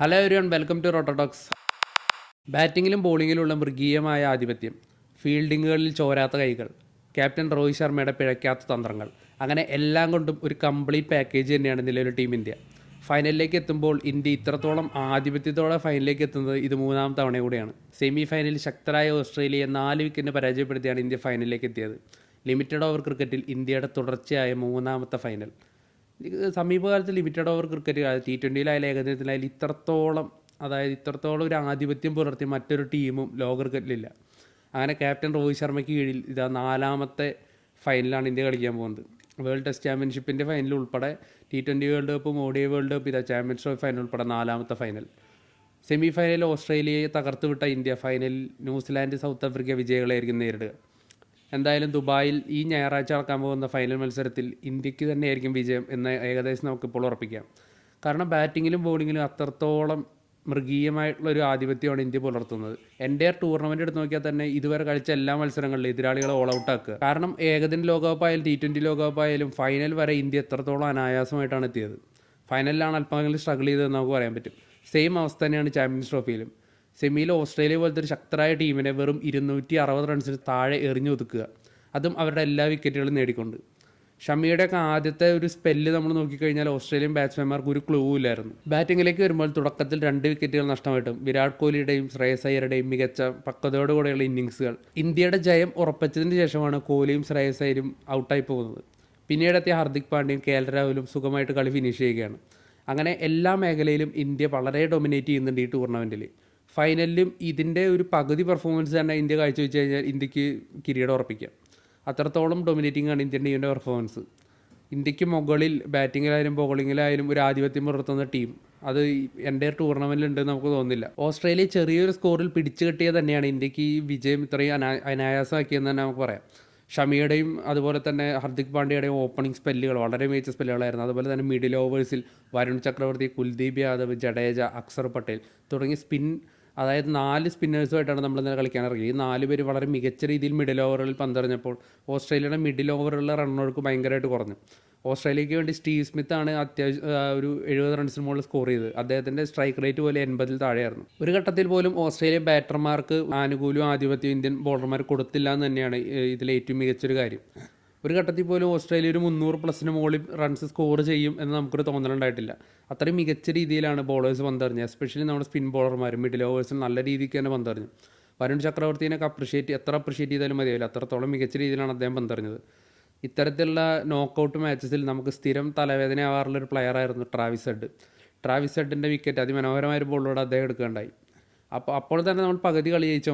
Hello everyone welcome to റോട്ടോടോക്സ് ബാറ്റിങ്ങിലും ബോളിങ്ങിലുമുള്ള മൃഗീയമായ ആധിപത്യം ഫീൽഡിങ്ങുകളിൽ ചോരാത്ത കൈകൾ ക്യാപ്റ്റൻ രോഹിത് ശർമ്മയുടെ പിഴയ്ക്കാത്ത തന്ത്രങ്ങൾ അങ്ങനെ എല്ലാം കൊണ്ടും ഒരു കംപ്ലീറ്റ് പാക്കേജ് തന്നെയാണ് നിലവിലെ ടീം ഇന്ത്യ. ഫൈനലിലേക്ക് എത്തുമ്പോൾ ഇന്ത്യ ഇത്രത്തോളം ആധിപത്യത്തോടെ ഫൈനലിലേക്ക് എത്തുന്നത് ഇത് മൂന്നാം തവണ കൂടിയാണ്. സെമി ഫൈനലിൽ ശക്തരായ ഓസ്ട്രേലിയയെ നാല് വിക്കറ്റിന് പരാജയപ്പെടുത്തിയാണ് ഇന്ത്യ ഫൈനലിലേക്ക് എത്തിയത്. ലിമിറ്റഡ് ഓവർ ക്രിക്കറ്റിൽ ഇന്ത്യയുടെ തുടർച്ചയായ മൂന്നാമത്തെ ഫൈനൽ സമീപകാലത്ത് ലിമിറ്റഡ് ഓവർ ക്രിക്കറ്റ് ടി ട്വന്റിയിലായാലും ഏകദിനത്തിലായാലും ഇത്രത്തോളം അതായത് ഇത്രത്തോളം ഒരു ആധിപത്യം പുലർത്തി മറ്റൊരു ടീമും ലോക ക്രിക്കറ്റിലില്ല അങ്ങനെ ക്യാപ്റ്റൻ രോഹിത് ശർമ്മയ്ക്ക് കീഴിൽ ഇതാ നാലാമത്തെ ഫൈനലാണ് ഇന്ത്യ കളിക്കാൻ പോകുന്നത്. വേൾഡ് ടെസ്റ്റ് ചാമ്പ്യൻഷിപ്പിന്റെ ഫൈനൽ ഉൾപ്പെടെ ടി ട്വന്റി വേൾഡ് കപ്പും ഒ ഡി വേൾഡ് കപ്പ് ഇതാ ചാമ്പ്യൻസ് ട്രോഫി ഫൈനൽ ഉൾപ്പെടെ നാലാമത്തെ ഫൈനൽ സെമി ഫൈനലിൽ ഓസ്ട്രേലിയയെ തകർത്തുവിട്ട ഇന്ത്യ ഫൈനലിൽ ന്യൂസിലാൻഡ് സൗത്ത് ആഫ്രിക്ക വിജയികളായിരിക്കും നേരിടുക. എന്തായാലും ദുബായിൽ ഈ ഞായറാഴ്ച നടക്കാൻ പോകുന്ന ഫൈനൽ മത്സരത്തിൽ ഇന്ത്യയ്ക്ക് തന്നെയായിരിക്കും വിജയം എന്ന് ഏകദേശം നമുക്കിപ്പോൾ ഉറപ്പിക്കാം. കാരണം ബാറ്റിങ്ങിലും ബോളിങ്ങിലും അത്രത്തോളം മൃഗീയമായിട്ടുള്ള ഒരു ആധിപത്യമാണ് ഇന്ത്യ പുലർത്തുന്നത്. എന്റെ ടൂർണമെന്റ് എടുത്ത് നോക്കിയാൽ തന്നെ ഇതുവരെ കളിച്ച എല്ലാ മത്സരങ്ങളിലും എതിരാളികളെ ഓൾ ഔട്ട് ആക്കുക. കാരണം ഏകദിന ലോകകപ്പായാലും ടി ട്വന്റി ലോകകപ്പായാലും ഫൈനൽ വരെ ഇന്ത്യ എത്രത്തോളം അനായാസമായിട്ടാണ് എത്തിയത്. ഫൈനലിലാണ് അല്പമെങ്കിലും സ്ട്രഗിൾ ചെയ്തതെന്ന് നമുക്ക് പറയാൻ പറ്റും. സെയിം അവസ്ഥ തന്നെയാണ് ചാമ്പ്യൻസ് ട്രോഫിയിലും സെമിയിൽ ഓസ്ട്രേലിയ പോലത്തെ ഒരു ശക്തരായ ടീമിനെ വെറും ഇരുന്നൂറ്റി അറുപത് റൺസിന് താഴെ എറിഞ്ഞു ഒതുക്കുക. അതും അവരുടെ എല്ലാ വിക്കറ്റുകളും നേടിക്കൊണ്ട്. ഷമിയുടെയൊക്കെ ആദ്യത്തെ ഒരു സ്പെല്ല് നമ്മൾ നോക്കിക്കഴിഞ്ഞാൽ ഓസ്ട്രേലിയൻ ബാറ്റ്സ്മാൻമാർക്ക് ഒരു ക്ലൂ ഇല്ലായിരുന്നു. ബാറ്റിങ്ങിലേക്ക് വരുമ്പോൾ തുടക്കത്തിൽ രണ്ട് വിക്കറ്റുകൾ നഷ്ടമായിട്ടും വിരാട് കോഹ്ലിയുടെയും ശ്രേയസ് അയ്യരുടെയും മികച്ച പക്വതയോടുകൂടെയുള്ള ഇന്നിങ്സുകൾ ഇന്ത്യയുടെ ജയം ഉറപ്പിച്ചതിന് ശേഷമാണ് കോഹ്ലിയും ശ്രേയസ് അയ്യരും ഔട്ടായി പോകുന്നത്. പിന്നീട് പിന്നീടെത്തിയ ഹാർദിക് പാണ്ഡ്യയും കെ എൽ രാഹുലും സുഖമായിട്ട് കളി ഫിനിഷ് ചെയ്യുകയാണ്. അങ്ങനെ എല്ലാ മേഖലയിലും ഇന്ത്യ വളരെ ഡൊമിനേറ്റ് ചെയ്യുന്നുണ്ട് ഈ ടൂർണമെന്റിൽ ഫൈനലിലും ഇതിന്റെ ഒരു പകുതി പെർഫോമൻസ് തന്നെ ഇന്ത്യ കാഴ്ചവെച്ച് കഴിഞ്ഞാൽ ഇന്ത്യയ്ക്ക് കിരീടം ഉറപ്പിക്കാം. അത്രത്തോളം ഡൊമിനേറ്റിംഗ് ആണ് ഇന്ത്യൻ ടീമിന്റെ പെർഫോമൻസ് ഇന്ത്യയ്ക്ക് മുകളിൽ ബാറ്റിങ്ങിലായാലും ബോളിങ്ങിലായാലും ഒരു ആധിപത്യം പുലർത്തുന്ന ടീം അത് എന്റെ ടൂർണമെന്റിൽ നമുക്ക് തോന്നുന്നില്ല. ഓസ്ട്രേലിയ ചെറിയൊരു സ്കോറിൽ പിടിച്ചു കെട്ടിയത് തന്നെയാണ് ഇന്ത്യയ്ക്ക് ഈ വിജയം ഇത്രയും അനാ അനായാസമാക്കിയെന്ന് തന്നെ നമുക്ക് പറയാം. ഷമിയുടെയും അതുപോലെ തന്നെ ഹർദിക് പാണ്ഡ്യയുടെയും ഓപ്പണിംഗ് സ്പെല്ലുകൾ വളരെ മികച്ച സ്പെല്ലുകളായിരുന്നു അതുപോലെ തന്നെ മിഡിൽ ഓവേഴ്സിൽ വരുൺ ചക്രവർത്തി കുൽദീപ് യാദവ് ജഡേജ അക്സർ പട്ടേൽ തുടങ്ങിയ സ്പിൻ അതായത് നാല് സ്പിന്നേഴ്സുമായിട്ടാണ് നമ്മൾ ഇന്നലെ കളിക്കാൻ ഇറങ്ങിയത്. ഈ നാല് പേര് വളരെ മികച്ച രീതിയിൽ മിഡിൽ ഓവറുകളിൽ പന്തെറിഞ്ഞപ്പോൾ ഓസ്ട്രേലിയയുടെ മിഡിൽ ഓവറുകളിലെ റണ്ണൊഴുക്ക് ഭയങ്കരമായിട്ട് കുറഞ്ഞു. ഓസ്ട്രേലിയയ്ക്ക് വേണ്ടി സ്റ്റീവ് സ്മിത്ത് ആണ് അത്യാവശ്യം ഒരു എഴുപത് റൺസിന് മുകളിൽ സ്കോർ ചെയ്തത്. അദ്ദേഹത്തിന്റെ സ്ട്രൈക്ക് റേറ്റ് പോലെ എൺപതിൽ താഴെയായിരുന്നു. ഒരു ഘട്ടത്തിൽ പോലും ഓസ്ട്രേലിയ ബാറ്റർമാർക്ക് ആനുകൂല്യവും ആധിപത്യവും ഇന്ത്യൻ ബോളർമാർ കൊടുത്തില്ല എന്ന് തന്നെയാണ് ഇതിലേറ്റവും മികച്ചൊരു കാര്യം. ഒരു ഘട്ടത്തിൽ പോലും ഓസ്ട്രേലിയ ഒരു മുന്നൂറ് പ്ലസിന് മുകളിൽ റൺസ് സ്കോർ ചെയ്യും എന്ന് നമുക്കൊരു തോന്നലുണ്ടായിട്ടില്ല. അത്രയും മികച്ച രീതിയിലാണ് ബോളേഴ്സ് പന്തറിഞ്ഞത്. എസ്പെഷ്യലി നമ്മുടെ സ്പിൻ ബോളർമാർ മിഡിൽ ഓവേഴ്സും നല്ല രീതിക്ക് തന്നെ പന്തറിഞ്ഞു വരുൺ ചക്രവർത്തിനൊക്കെ അപ്രിഷിയേറ്റ് എത്ര അപ്രിഷിയേറ്റ് ചെയ്താലും മതിയാവില്ല. അത്രത്തോളം മികച്ച രീതിയിലാണ് അദ്ദേഹം പന്തറിഞ്ഞത്. ഇത്തരത്തിലുള്ള നോക്കൗട്ട് മാച്ചസിൽ നമുക്ക് സ്ഥിരം തലവേദന ആവാറുള്ള ഒരു പ്ലെയർ ആയിരുന്നു ട്രാവിസ് ഹെഡ്. ട്രാവിസ് ഹെഡിന്റെ വിക്കറ്റ് അതിമനോഹരമായ ഒരു ബോളിലൂടെ അദ്ദേഹം എടുക്കുകയുണ്ടായി. അപ്പോൾ അപ്പോൾ തന്നെ നമ്മൾ പകുതി കളി ജയിച്ച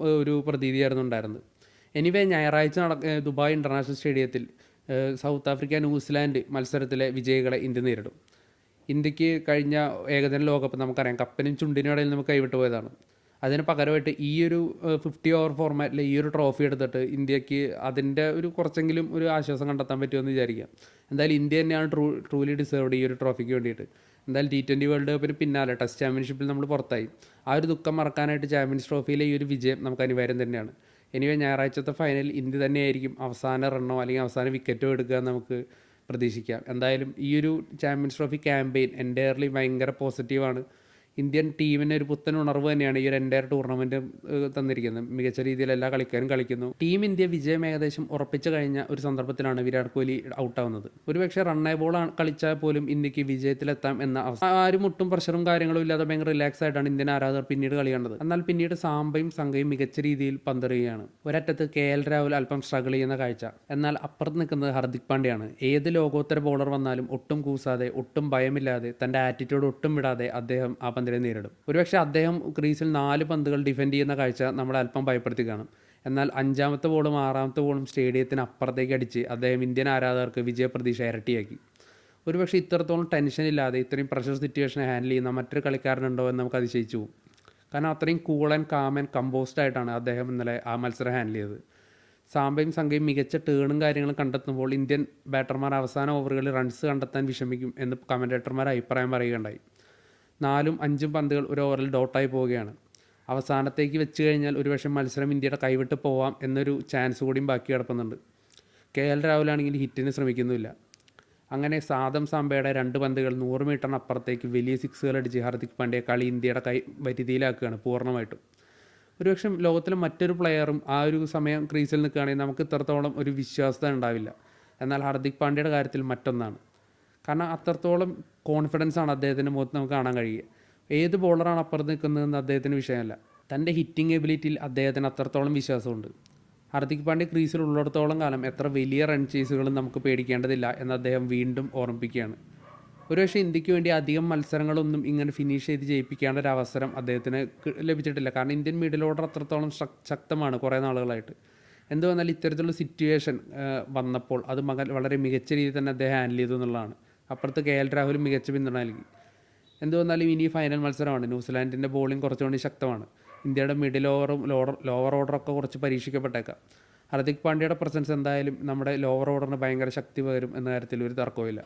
ഒരു പ്രതീതിയായിരുന്നു ഉണ്ടായിരുന്നത്. എനിവേ ഞായറാഴ്ച നടക്ക ദുബായ് ഇന്റർനാഷണൽ സ്റ്റേഡിയത്തിൽ സൗത്ത് ആഫ്രിക്ക ന്യൂസിലാൻഡ് മത്സരത്തിലെ വിജയികളെ ഇന്ത്യ നേരിടും. ഇന്ത്യയ്ക്ക് കഴിഞ്ഞ ഏകദിന ലോകകപ്പ് നമുക്കറിയാം. കപ്പനും ചുണ്ടിനും ഇടയിൽ നമുക്ക് കൈവിട്ട് പോയതാണ്. അതിന് പകരമായിട്ട് ഈ ഒരു ഫിഫ്റ്റി ഓവർ ഫോർമാറ്റിൽ ഈ ഒരു ട്രോഫി എടുത്തിട്ട് ഇന്ത്യയ്ക്ക് അതിന്റെ ഒരു കുറച്ചെങ്കിലും ഒരു ആശ്വാസം കണ്ടെത്താൻ പറ്റുമെന്ന് വിചാരിക്കാം. എന്തായാലും ഇന്ത്യ തന്നെയാണ് ട്രൂ ട്രൂലി ഡിസേർവ്ഡ് ഈ ഒരു ട്രോഫിക്ക് വേണ്ടിയിട്ട്. എന്തായാലും ടി ട്വന്റി വേൾഡ് കപ്പിന് പിന്നാലെ ടെസ്റ്റ് ചാമ്പ്യൻഷിപ്പിൽ നമ്മൾ പുറത്തായി. ആ ഒരു ദുഃഖം മറക്കാനായിട്ട് ചാമ്പ്യൻസ് ട്രോഫിയിലെ ഈ ഒരു വിജയം നമുക്ക് അനിവാര്യം തന്നെയാണ്. എനിവേ ഞായറാഴ്ചത്തെ ഫൈനൽ ഇന്ത്യ തന്നെയായിരിക്കും. അവസാന റണ്ണോ അല്ലെങ്കിൽ അവസാന വിക്കറ്റോ എടുക്കുക നമുക്ക് പ്രതീക്ഷിക്കാം. എന്തായാലും ഈ ഒരു ചാമ്പ്യൻസ് ട്രോഫി ക്യാമ്പയിൻ എന്റയർലി ഭയങ്കര പോസിറ്റീവാണ് ഇന്ത്യൻ ടീമിന് ഒരു പുത്തൻ ഉണർവ് തന്നെയാണ് ഈ ഒരു എന്റയർ ടൂർണമെന്റ് തന്നിരിക്കുന്നത്. മികച്ച രീതിയിൽ എല്ലാ കളിക്കാരും കളിക്കുന്നു. ടീം ഇന്ത്യ വിജയം ഏകദേശം ഉറപ്പിച്ചു കഴിഞ്ഞ ഒരു സന്ദർഭത്തിലാണ് വിരാട് കോഹ്ലി ഔട്ടാവുന്നത് ഒരുപക്ഷെ റണ്ണേ ബോൾ കളിച്ചാൽ പോലും ഇന്ത്യയ്ക്ക് വിജയത്തിലെത്താം എന്ന അവസ്ഥ. ആരും മുട്ടും പ്രഷറും കാര്യങ്ങളും ഇല്ലാതെ ഭയങ്കര റിലാക്സ് ആയിട്ടാണ് ഇന്ത്യൻ ആരാധകർ പിന്നീട് കളി കണ്ടത്. എന്നാൽ പിന്നീട് സാമ്പയും സംഘയും മികച്ച രീതിയിൽ പന്തറിയുകയാണ്. ഒരറ്റത്ത് കെ എൽ രാഹുൽ അല്പം സ്ട്രഗിൾ ചെയ്യുന്ന കാഴ്ച. എന്നാൽ അപ്പുറത്ത് നിൽക്കുന്നത് ഹർദിക് പാണ്ഡ്യയാണ്. ഏത് ലോകോത്തര ബോളർ വന്നാലും ഒട്ടും കൂസാതെ ഒട്ടും ഭയമില്ലാതെ തന്റെ ആറ്റിറ്റ്യൂഡ് ഒട്ടും വിടാതെ അദ്ദേഹം ആ പന്തിനെ നേരിടും. ഒരുപക്ഷെ അദ്ദേഹം ക്രീസിൽ നാല് പന്തുകൾ ഡിഫെൻഡ് ചെയ്യുന്ന കാഴ്ച നമ്മളെ അല്പം ഭയപ്പെടുത്തി കാണും. എന്നാൽ അഞ്ചാമത്തെ ബോളും ആറാമത്തെ ബോളും സ്റ്റേഡിയത്തിന് അപ്പുറത്തേക്ക് അടിച്ച് അദ്ദേഹം ഇന്ത്യൻ ആരാധകർക്ക് വിജയപ്രതീക്ഷ ഇരട്ടിയാക്കി. ഒരുപക്ഷെ ഇത്രത്തോളം ടെൻഷൻ ഇല്ലാതെ ഇത്രയും പ്രഷർ സിറ്റുവേഷനെ ഹാൻഡിൽ ചെയ്യുന്ന മറ്റൊരു കളിക്കാരനുണ്ടോ എന്ന് നമുക്ക് അതിശയിച്ചു പോകും. കാരണം അത്രയും cool and calm and composed ആയിട്ടാണ് അദ്ദേഹം ഇന്നലെ ആ മത്സരം ഹാൻഡിൽ ചെയ്തത്. സാമ്പയും സംഘയും മികച്ച ടേണും കാര്യങ്ങളും കണ്ടെത്തുമ്പോൾ ഇന്ത്യൻ ബാറ്റർമാർ അവസാന ഓവറുകളിൽ റൺസ് കണ്ടെത്താൻ വിഷമിക്കും എന്ന് കമന്റേറ്റർമാർ അഭിപ്രായം പറയുകയുണ്ടായി. നാലും അഞ്ചും പന്തുകൾ ഒരു ഓവറിൽ ഡോട്ടായി പോവുകയാണ്. അവസാനത്തേക്ക് വെച്ച് കഴിഞ്ഞാൽ ഒരുപക്ഷെ മത്സരം ഇന്ത്യയുടെ കൈവിട്ട് പോവാം എന്നൊരു ചാൻസ് കൂടിയും ബാക്കി കിടക്കുന്നുണ്ട് കെ എൽ രാഹുലാണെങ്കിൽ ഹിറ്റിന് ശ്രമിക്കുന്നുമില്ല. അങ്ങനെ സാദം സാമ്പയുടെ രണ്ട് പന്തുകൾ നൂറ് മീറ്ററിന് അപ്പുറത്തേക്ക് വലിയ സിക്സുകൾ അടിച്ച് ഹാർദിക് പാണ്ഡ്യ കളി ഇന്ത്യയുടെ കൈ വരിതിയിലാക്കുകയാണ് പൂർണമായിട്ടും. ഒരുപക്ഷെ ലോകത്തിലെ മറ്റൊരു പ്ലെയറും ആ ഒരു സമയം ക്രീസിൽ നിൽക്കുകയാണെങ്കിൽ നമുക്ക് ഇത്രത്തോളം ഒരു വിശ്വാസത ഉണ്ടാവില്ല. എന്നാൽ ഹാർദിക് പാണ്ഡ്യയുടെ കാര്യത്തിൽ മറ്റൊന്നാണ്. കാരണം അത്രത്തോളം കോൺഫിഡൻസ് ആണ് അദ്ദേഹത്തിന്റെ മുഖത്ത് നമുക്ക് കാണാൻ കഴിയുക. ഏത് ബോളറാണ് അപ്പുറത്ത് നിൽക്കുന്നതെന്ന് അദ്ദേഹത്തിന് വിഷയമല്ല. തന്റെ ഹിറ്റിംഗ് എബിലിറ്റിയിൽ അദ്ദേഹത്തിന് അത്രത്തോളം വിശ്വാസമുണ്ട്. ഹർദിക് പാണ്ഡ്യ ക്രീസിൽ ഉള്ളിടത്തോളം കാലം എത്ര വലിയ റൺ ചേസുകളും നമുക്ക് പേടിക്കേണ്ടതില്ല എന്ന് അദ്ദേഹം വീണ്ടും ഓർമ്മിപ്പിക്കുകയാണ്. ഒരുപക്ഷെ ഇന്ത്യയ്ക്ക് വേണ്ടി അധികം മത്സരങ്ങളൊന്നും ഇങ്ങനെ ഫിനിഷ് ചെയ്ത് ജയിപ്പിക്കേണ്ട ഒരു അവസരം അദ്ദേഹത്തിന് ലഭിച്ചിട്ടില്ല. കാരണം ഇന്ത്യൻ മിഡിൽ ഓർഡർ അത്രത്തോളം ശക്തമാണ് കുറേ നാളുകളായിട്ട്. എന്ത് വന്നാൽ ഇത്തരത്തിലുള്ള സിറ്റുവേഷൻ വന്നപ്പോൾ അത് വളരെ മികച്ച രീതിയിൽ തന്നെ അദ്ദേഹം ഹാൻഡിൽ ചെയ്തു എന്നുള്ളതാണ്. അപ്പുറത്ത് കെ എൽ രാഹുലും മികച്ച പിന്തുണ നൽകി എന്ത് വന്നാലും ഇനി ഫൈനൽ മത്സരമാണ്. ന്യൂസിലാൻഡിന്റെ ബോളിംഗ് കുറച്ചുകൂടി ശക്തമാണ്. ഇന്ത്യയുടെ മിഡിൽ ഓവറും ലോവർ ലോവർ ഓർഡറൊക്കെ കുറച്ച് പരീക്ഷിക്കപ്പെട്ടേക്കാം. ഹർദിക് പാണ്ഡ്യയുടെ പ്രസൻസ് എന്തായാലും നമ്മുടെ ലോവർ ഓർഡറിന് ഭയങ്കര ശക്തി പകരും എന്ന കാര്യത്തിൽ ഒരു തർക്കവുമില്ല.